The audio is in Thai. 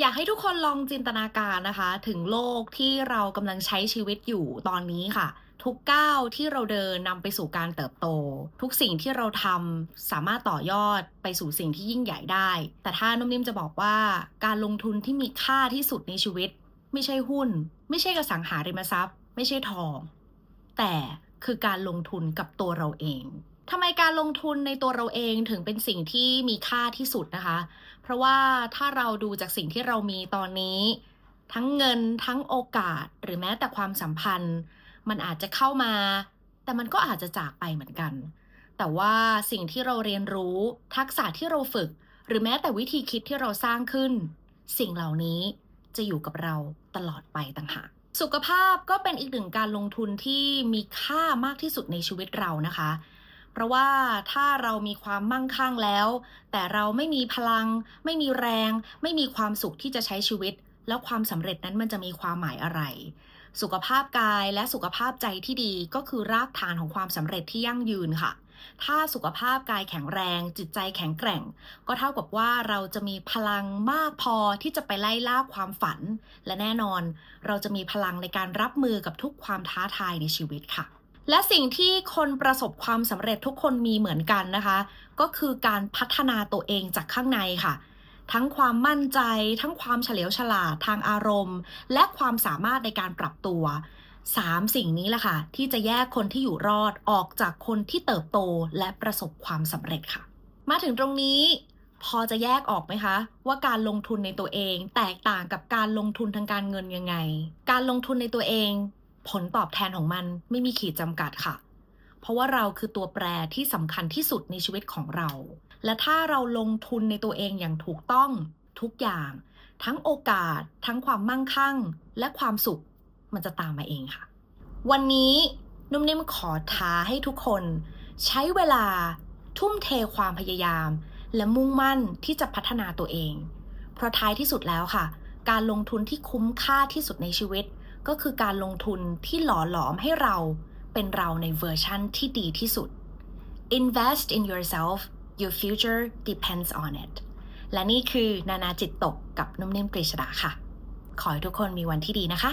อยากให้ทุกคนลองจินตนาการนะคะ ถึงโลกที่เรากำลังใช้ชีวิตอยู่ตอนนี้ค่ะ ทุกก้าวที่เราเดินนำไปสู่การเติบโต ทุกสิ่งที่เราทำสามารถต่อยอดไปสู่สิ่งที่ยิ่งใหญ่ได้ แต่ถ้านุ่มนิ่มจะบอกว่าการลงทุนที่มีค่าที่สุดในชีวิต ไม่ใช่หุ้น ไม่ใช่กระสังหาริมทรัพย์ ไม่ใช่ทอง แต่คือการลงทุนกับตัวเราเอง ทำไมการลงทุนในตัวเราเองถึงเป็นสิ่งที่มีค่าที่สุดนะคะ เพราะว่าถ้าเราดูจากสิ่งที่เรามีตอนนี้ ทั้งเงินทั้งโอกาสหรือแม้แต่ความสัมพันธ์ มันอาจจะเข้ามา แต่มันก็อาจจะจากไปเหมือนกัน แต่ว่าสิ่งที่เราเรียนรู้ ทักษะที่เราฝึก หรือแม้แต่วิธีคิดที่เราสร้างขึ้น สิ่งเหล่านี้จะอยู่กับเราตลอดไปต่างหากสุขภาพก็เป็นอีกหนึ่งการลงทุนที่มีค่ามากที่สุดในชีวิตเรานะคะ เพราะว่าถ้าเรามีความมั่งคั่งแล้ว แต่เราไม่มีพลัง ไม่มีแรง ไม่มีความสุขที่จะใช้ชีวิต แล้วความสำเร็จนั้นมันจะมีความหมายอะไร สุขภาพกายและสุขภาพใจที่ดีก็คือรากฐานของความสำเร็จที่ยั่งยืนค่ะ ถ้าสุขภาพกายแข็งแรง จิตใจแข็งแกร่ง ก็เท่ากับว่าเราจะมีพลังมากพอที่จะไปไล่ล่าความฝัน และแน่นอน เราจะมีพลังในการรับมือกับทุกความท้าทายในชีวิตค่ะ และสิ่งที่คนประสบความสำเร็จทุกคนมีเหมือนกันนะคะ ก็คือการพัฒนาตัวเองจากข้างในค่ะ ทั้งความมั่นใจ ทั้งความเฉลียวฉลาดทางอารมณ์ และความสามารถในการปรับตัวสามสิ่งนี้แหละค่ะ ที่จะแยกคนที่อยู่รอดออกจากคนที่เติบโตและประสบความสำเร็จค่ะ มาถึงตรงนี้พอจะแยกออกไหมคะ ว่าการลงทุนในตัวเองแตกต่างกับการลงทุนทางการเงินยังไง การลงทุนในตัวเอง ผลตอบแทนของมันไม่มีขีดจำกัดค่ะ เพราะว่าเราคือตัวแปรที่สำคัญที่สุดในชีวิตของเรา และถ้าเราลงทุนในตัวเองอย่างถูกต้องทุกอย่าง ทั้งโอกาส ทั้งความมั่งคั่ง และความสุขมันจะตามมาเองค่ะ วันนี้นุ่มนิ่มขอท้าให้ทุกคน ใช้เวลาทุ่มเทความพยายาม และมุ่งมั่นที่จะพัฒนาตัวเอง เพราะท้ายที่สุดแล้วค่ะ การลงทุนที่คุ้มค่าที่สุดในชีวิต ก็คือการลงทุนที่หล่อหลอมให้เราเป็นเราในเวอร์ชั่นที่ดีที่สุด Invest in yourself your future depends on it และนี่คือนานาจิตตกกับนุ่มนิ่มกฤษดาค่ะ ขอให้ทุกคนมีวันที่ดีนะคะ